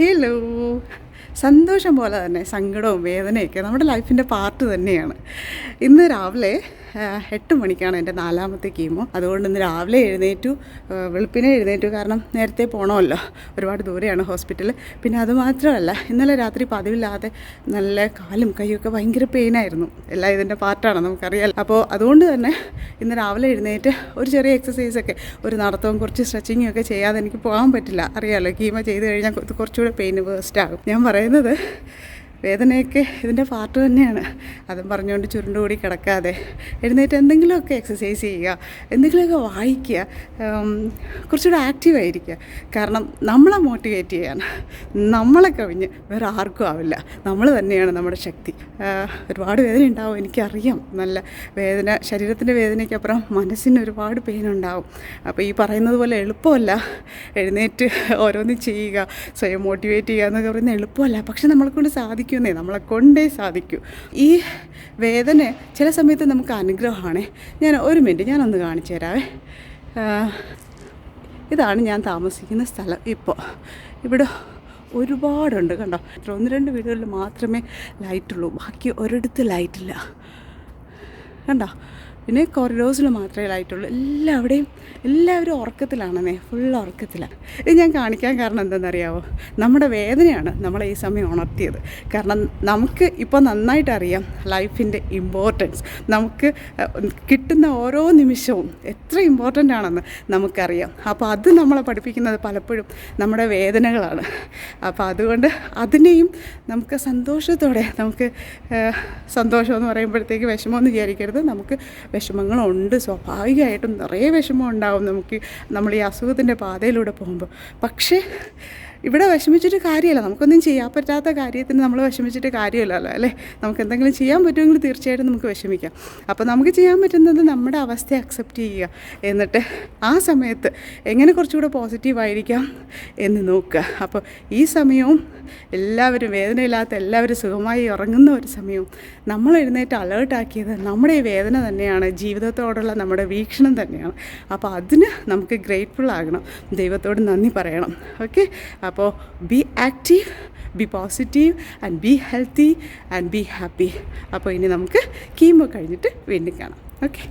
Hello സന്തോഷം പോലെ തന്നെ സങ്കടവും വേദനയൊക്കെ നമ്മുടെ ലൈഫിന്റെ പാർട്ട് തന്നെയാണ്. ഇന്ന് രാവിലെ എട്ട് മണിക്കാണ് എന്റെ നാലാമത്തെ കീമോ. അതുകൊണ്ട് ഇന്ന് രാവിലെ എഴുന്നേറ്റു. വെളുപ്പിനെ എഴുന്നേറ്റു. കാരണം നേരത്തെ പോകണമല്ലോ ഒരുപാട് ദൂരെയാണ് ഹോസ്പിറ്റൽ. പിന്നെ അതുമാത്രമല്ല ഇന്നലെ രാത്രി പതിവില്ലാതെ നല്ല കാലും കൈയൊക്കെ ഭയങ്കര പെയിനായിരുന്നു എല്ലാം ഇതിന്റെ പാർട്ടാണ് നമുക്കറിയാം അപ്പോൾ അതുകൊണ്ട് തന്നെ ഇന്ന് രാവിലെ എഴുന്നേറ്റ് ഒരു ചെറിയ എക്സസൈസൊക്കെ ഒരു നടത്തവും കുറച്ച് സ്ട്രെച്ചിങ്ങും ഒക്കെ ചെയ്യാതെ എനിക്ക് പോകാൻ പറ്റില്ല. അറിയാമല്ലോ കീമോ ചെയ്ത് കഴിഞ്ഞാൽ കുറ- കുറച്ചുകൂടെ പെയിൻ വേസ്റ്റ് ആകും. ഞാൻ പറയുന്നത് വേദനയൊക്കെ ഇതിന്റെ പാർട്ട് തന്നെയാണ്. അതും പറഞ്ഞുകൊണ്ട് ചുരുണ്ടുകൂടി കിടക്കാതെ എഴുന്നേറ്റ് എന്തെങ്കിലുമൊക്കെ എക്സസൈസ് ചെയ്യുക എന്തെങ്കിലുമൊക്കെ വായിക്കുക കുറച്ചുകൂടെ ആക്റ്റീവായിരിക്കുക കാരണം നമ്മളെ മോട്ടിവേറ്റ് ചെയ്യാൻ നമ്മളെ കവിഞ്ഞ് വേറെ ആർക്കും ആവില്ല. നമ്മൾ തന്നെയാണ് നമ്മുടെ ശക്തി. ഒരുപാട് വേദന ഉണ്ടാവും എനിക്കറിയാം. നല്ല വേദന ശരീരത്തിന്റെ വേദനയ്ക്കപ്പുറം മനസ്സിന് ഒരുപാട് പെയിൻ ഉണ്ടാവും. അപ്പോൾ ഈ പറയുന്നത് പോലെ എളുപ്പമല്ല. എഴുന്നേറ്റ് ഓരോന്ന് ചെയ്യുക സ്വയം മോട്ടിവേറ്റ് ചെയ്യുക എന്നൊക്കെ പറയുന്നത് എളുപ്പമല്ല. പക്ഷെ നമ്മളെ കൊണ്ട് സാധിക്കുന്നേ നമ്മളെ കൊണ്ടേ സാധിക്കൂ. ഈ വേദന ചില സമയത്ത് നമുക്ക് അനുഗ്രഹമാണേ. ഞാൻ ഒരു മിനിറ്റ് ഞാനൊന്ന് കാണിച്ചു തരാവേ. ഇതാണ് ഞാൻ താമസിക്കുന്ന സ്ഥലം ഇപ്പോൾ. ഇവിടെ ഒരുപാടുണ്ട് കണ്ടോ? ഒന്ന് രണ്ട് വീടുകളിൽ മാത്രമേ ലൈറ്റുള്ളൂ ബാക്കി ഒരിടത്ത് ലൈറ്റില്ല കണ്ടോ? പിന്നെ കോറിഡോഴ്സിൽ മാത്രമേ ലൈറ്റുള്ളൂ എല്ലാവിടെയും എല്ലാവരും ഉറക്കത്തിലാണെന്നേ ഫുൾ ഉറക്കത്തിലാണ് ഇത് ഞാൻ കാണിക്കാൻ കാരണം എന്താണെന്നറിയാവോ? നമ്മുടെ വേദനയാണ് നമ്മളെ ഈ സമയം ഉണർത്തിയത്. കാരണം നമുക്ക് ഇപ്പോൾ നന്നായിട്ട് അറിയാം ലൈഫിന്റെ ഇമ്പോർട്ടൻസ് നമുക്ക് കിട്ടുന്ന ഓരോ നിമിഷവും എത്ര ഇമ്പോർട്ടന്റ് ആണെന്ന് നമുക്കറിയാം. അപ്പോൾ അത് നമ്മളെ പഠിപ്പിക്കുന്നത് പലപ്പോഴും നമ്മുടെ വേദനകളാണ്. അപ്പോൾ അതുകൊണ്ട് അതിനെയും നമുക്ക് സന്തോഷത്തോടെ നമുക്ക് സന്തോഷം എന്ന് പറയുമ്പോഴത്തേക്ക് വിഷമമെന്ന് വിചാരിക്കരുത്. നമുക്ക് വിഷമങ്ങളുണ്ട്. സ്വാഭാവികമായിട്ടും നിറയെ വിഷമം ഉണ്ടാവും നമുക്ക് നമ്മൾ ഈ അസുഖത്തിന്റെ പാതയിലൂടെ പോകുമ്പോൾ. പക്ഷേ ഇവിടെ വിഷമിച്ചിട്ട് കാര്യമല്ല. നമുക്കൊന്നും ചെയ്യാൻ പറ്റാത്ത കാര്യത്തിന് നമ്മൾ വിഷമിച്ചിട്ട് കാര്യമില്ലല്ലോ അല്ലേ? നമുക്ക് എന്തെങ്കിലും ചെയ്യാൻ പറ്റുമെങ്കിൽ തീർച്ചയായിട്ടും നമുക്ക് വിഷമിക്കാം. അപ്പോൾ നമുക്ക് ചെയ്യാൻ പറ്റുന്നത് നമ്മുടെ അവസ്ഥയെ അക്സെപ്റ്റ് ചെയ്യുക. എന്നിട്ട് ആ സമയത്ത് എങ്ങനെ കുറച്ചുകൂടെ പോസിറ്റീവായിരിക്കാം എന്ന് നോക്കുക. അപ്പോൾ ഈ സമയവും എല്ലാവരും വേദനയില്ലാത്ത എല്ലാവരും സുഖമായി ഉറങ്ങുന്ന ഒരു സമയവും നമ്മൾ എഴുന്നേറ്റ് അലേർട്ടാക്കിയത് നമ്മുടെ ഈ വേദന തന്നെയാണ്. ജീവിതത്തോടുള്ള നമ്മുടെ വീക്ഷണം തന്നെയാണ്. അപ്പോൾ അതിന് നമുക്ക് ഗ്രേറ്റ്ഫുൾ ആകണം. ദൈവത്തോട് നന്ദി പറയണം. ഓക്കെ അപ്പോൾ be active be positive and be healthy and be happy അപ്പോൾ ഇനി നമുക്ക് കീമോ കഴിഞ്ഞിട്ട് വീണ്ടും കാണാം. ഓക്കെ